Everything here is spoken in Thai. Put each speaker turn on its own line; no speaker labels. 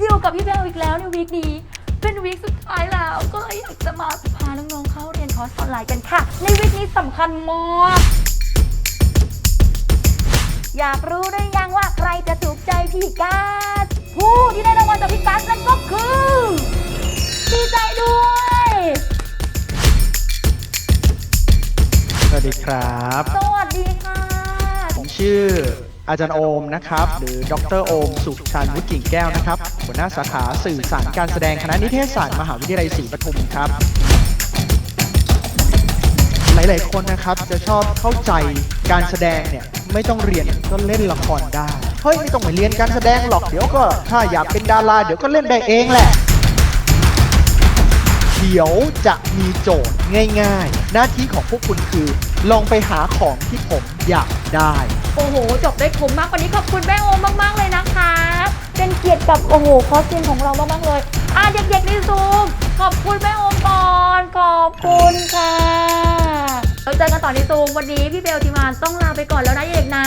อยู่กับพี่เบลอีกแล้วในวีคนี้ เป็นวีคสุดท้ายแล้ว ก็เลยอยากจะมาพาน้องๆเข้าเรียนคอร์สออนไลน์กันค่ะ ในวีคนี้สำคัญมากอยากรู้หรือยังว่าใครจะถูกใจพี่กัสผู้ที่ได้รางวัลจากพี่กัสนั่นก็คือดีใจด้วย
สวัสดีครับ
สวัสดีค่ะ
ผมชื่อ อาจารย์โอมนะครับ หรือดรโอม สุชาญวุฒิกิ่งแก้วนะครับ หัวหน้าสาขาสื่อสารการแสดงคณะนิเทศศาสตร์มหาวิทยาลัยศรีปทุมครับ หลายๆคนนะครับจะชอบเข้าใจการแสดงเนี่ยไม่ต้องเรียนก็เล่นละครได้ เฮ้ยไม่ต้องไปเรียนการแสดงหรอกเดี๋ยวก็ถ้าอยากเป็นดาราเดี๋ยวก็เล่นได้เองแหละ เดี๋ยวจะมีโจทย์ง่าย ๆ หน้าที่ของพวกคุณคือ ลองไปหาของที่ผมอยากได้
โอ้โห จบได้คมมากวันนี้ขอบคุณแม่โอมมาก ๆ เลยนะคะ เป็นเกียรติกับโอ้โหคอสเซียนของเรามากๆเลยอะเด็กๆในซูมขอบคุณแม่โอมก่อนขอบคุณค่ะเราเจอกันต่อในซูมวันนี้พี่เบลทีมานต้องลาไปก่อนแล้วนะเด็กๆนะ